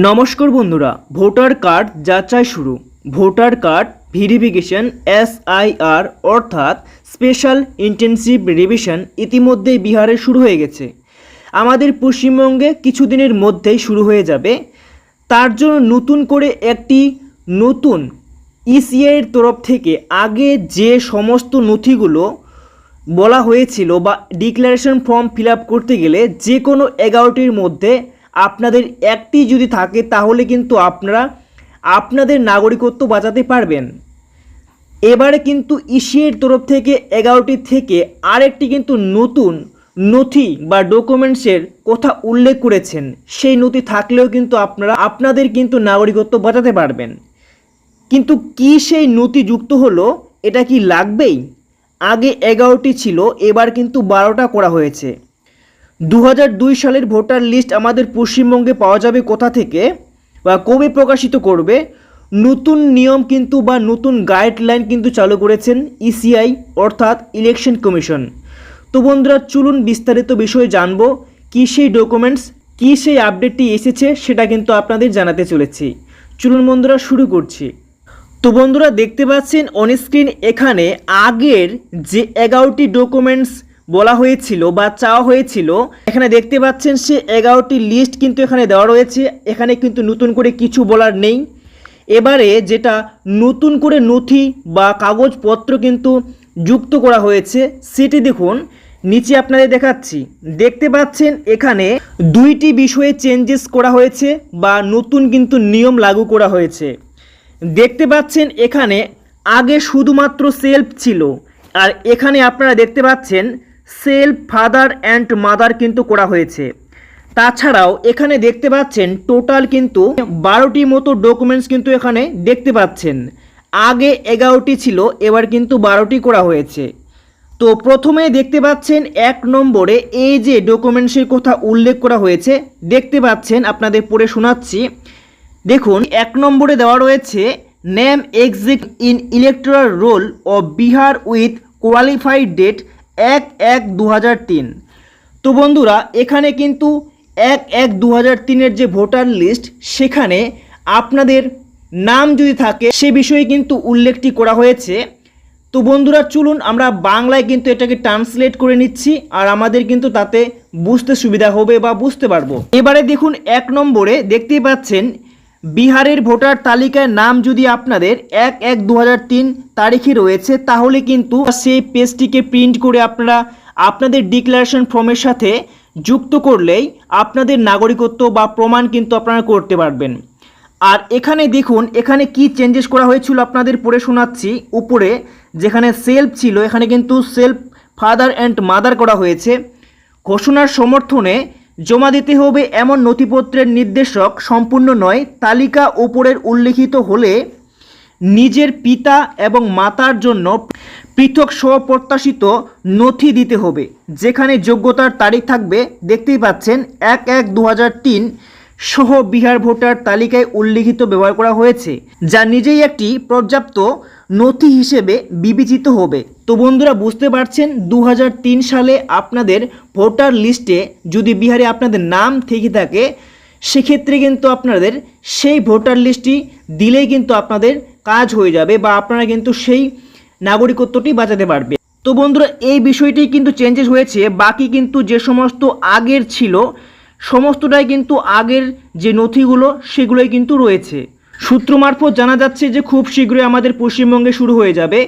নমস্কার বন্ধুরা, voter card যাচাই শুরু। ভোটার কার্ড ভেরিফিকেশন এসআইআর অর্থাৎ স্পেশাল ইন্টেনসিভ রিভিশন ইতিমধ্যেই বিহারে শুরু হয়ে গেছে। আমাদের পশ্চিমবঙ্গে কিছুদিনের মধ্যেই শুরু হয়ে যাবে। তার জন্য নতুন করে একটি নতুন ইসিআইয়ের তরফ থেকে আগে যে সমস্ত নথিগুলো বলা হয়েছিল বা ডিক্লারেশন ফর্ম ফিল করতে গেলে যে কোনো এগারোটির মধ্যে আপনাদের একটি যদি থাকে, তাহলে কিন্তু আপনারা আপনাদের নাগরিকত্ব বাঁচাতে পারবেন। এবারে কিন্তু ইসিএর তরফ থেকে এগারোটি থেকে আরেকটি কিন্তু নতুন নথি বা ডকুমেন্টসের কথা উল্লেখ করেছেন। সেই নথি থাকলেও কিন্তু আপনারা, আপনাদের কিন্তু নাগরিকত্ব বাঁচাতে পারবেন। কিন্তু কি সেই নথি যুক্ত হলো, এটা কি লাগবেই? আগে এগারোটি ছিল, এবার কিন্তু বারোটা করা হয়েছে। দু সালের ভোটার লিস্ট আমাদের পশ্চিমবঙ্গে পাওয়া যাবে কোথা থেকে? বা কবে প্রকাশিত করবে? নতুন নিয়ম কিন্তু বা নতুন গাইডলাইন কিন্তু চালু করেছেন ইসিআই অর্থাৎ ইলেকশন কমিশন তো বন্ধুরা, চলুন বিস্তারিত বিষয়ে জানব, কী সেই ডকুমেন্টস কী সেই আপডেটটি এসেছে সেটা কিন্তু আপনাদের জানাতে চলেছি। চলুন বন্ধুরা, শুরু করছি। তো বন্ধুরা, দেখতে পাচ্ছেন অনস্ক্রিন এখানে আগের যে এগারোটি ডকুমেন্টস বলা হয়েছিল বা চাওয়া হয়েছিল। এখানে দেখতে পাচ্ছেন সে এগারোটি লিস্ট কিন্তু এখানে দেওয়া রয়েছে। এখানে কিন্তু নতুন করে কিছু বলার নেই। এবারে যেটা নতুন করে নথি বা কাগজপত্র কিন্তু যুক্ত করা হয়েছে, সেটি দেখুন। নিচে আপনাদের দেখাচ্ছি। দেখতে পাচ্ছেন এখানে দুইটি বিষয়ে চেঞ্জেস করা হয়েছে বা নতুন কিন্তু নিয়ম লাগু করা হয়েছে। দেখতে পাচ্ছেন এখানে আগে শুধুমাত্র সেলফ ছিল। আর এখানে আপনারা দেখতে পাচ্ছেন সেলফ ফাদার অ্যান্ড মাদার কিন্তু করা হয়েছে। তাছাড়াও এখানে দেখতে পাচ্ছেন, টোটাল কিন্তু বারোটি মতো ডকুমেন্টস কিন্তু এখানে দেখতে পাচ্ছেন। আগে এগারোটি ছিল, এবার কিন্তু বারোটি করা হয়েছে। তো প্রথমে দেখতে পাচ্ছেন, এক নম্বরে এই যে ডকুমেন্টসের কথা উল্লেখ করা হয়েছে, দেখতে পাচ্ছেন, আপনাদের পড়ে শোনাচ্ছি। দেখুন, এক নম্বরে দেওয়া রয়েছে name exist in electoral roll of Bihar with qualified date এক এক দু তিন। তো বন্ধুরা, এখানে কিন্তু এক এক দু তিনের যে ভোটার লিস্ট, সেখানে আপনাদের নাম যদি থাকে, সে বিষয়ে কিন্তু উল্লেখটি করা হয়েছে। তো বন্ধুরা, চলুন আমরা বাংলায় কিন্তু এটাকে ট্রান্সলেট করে নিচ্ছি, আর আমাদের কিন্তু তাতে বুঝতে সুবিধা হবে বা বুঝতে পারব। এবারে দেখুন, এক নম্বরে দেখতেই পাচ্ছেন বিহারের ভোটার তালিকায় নাম যদি আপনাদের এক এক দু তারিখে রয়েছে, তাহলে কিন্তু সেই পেজটিকে প্রিন্ট করে আপনারা আপনাদের ডিক্লারেশন ফর্মের সাথে যুক্ত করলেই আপনাদের নাগরিকত্ব বা প্রমাণ কিন্তু আপনারা করতে পারবেন। আর এখানে দেখুন, এখানে কি চেঞ্জেস করা হয়েছিল আপনাদের পড়ে শোনাচ্ছি। উপরে যেখানে সেলফ ছিল, এখানে কিন্তু সেলফ ফাদার অ্যান্ড মাদার করা হয়েছে। ঘোষণার সমর্থনে জমা দিতে হবে এমন নথিপত্রের নির্দেশক সম্পূর্ণ নয়, তালিকা ওপরের উল্লেখিত হলে নিজের পিতা এবং মাতার জন্য পৃথক স্বপ্রত্যাশিত নথি দিতে হবে। যেখানে যোগ্যতার তারিখ থাকবে, দেখতেই পাচ্ছেন, এক এক দু সহ বিহার ভোটার তালিকায় উল্লিখিত ব্যবহার করা হয়েছে, যা নিজেই একটি পর্যাপ্ত নথি হিসেবে বিবেচিত হবে। তো বন্ধুরা, বুঝতে পারছেন দু হাজার তিন সালে আপনাদের ভোটার লিস্টে যদি বিহারে আপনাদের নাম থেকে থাকে, সেক্ষেত্রে কিন্তু আপনাদের সেই ভোটার লিস্টটি দিলেই কিন্তু আপনাদের কাজ হয়ে যাবে বা আপনারা কিন্তু সেই নাগরিকত্বটি বাঁচাতে পারবে। তো বন্ধুরা, এই বিষয়টি কিন্তু চেঞ্জেস হয়েছে, বাকি কিন্তু যে সমস্ত আগের ছিল সমস্তটাই কিন্তু আগের যে নথিগুলো, সেগুলোই কিন্তু রয়েছে। সূত্র মারফত জানা যাচ্ছে যে খুব শীঘ্রই আমাদের পশ্চিমবঙ্গে শুরু হয়ে যাবে।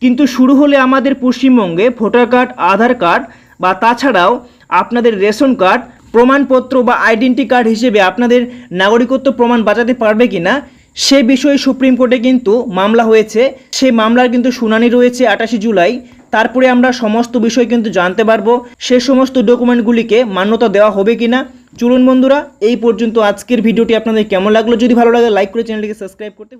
কিন্তু শুরু হলে আমাদের পশ্চিমবঙ্গে ভোটার কার্ড, আধার কার্ড বা তাছাড়াও আপনাদের রেশন কার্ড, প্রমাণপত্র বা আইডেন্টি কার্ড হিসেবে আপনাদের নাগরিকত্ব প্রমাণ বাঁচাতে পারবে কি না সে বিষয়ে সুপ্রিম কোর্টে কিন্তু মামলা হয়েছে। সেই মামলার কিন্তু শুনানি রয়েছে আটাশে জুলাই। তারপরে আমরা সমস্ত বিষয় কিন্তু জানতে পারব। সে সমস্ত ডকুমেন্টগুলিকে মান্যতা দেওয়া হবে কি না চলুন বন্ধুরা, এই পর্যন্ত আজকের ভিডিওটি আপনাদের কেমন লাগল? যদি ভালো লাগে লাইক করে চ্যানেলটিকে সাবস্ক্রাইব করতে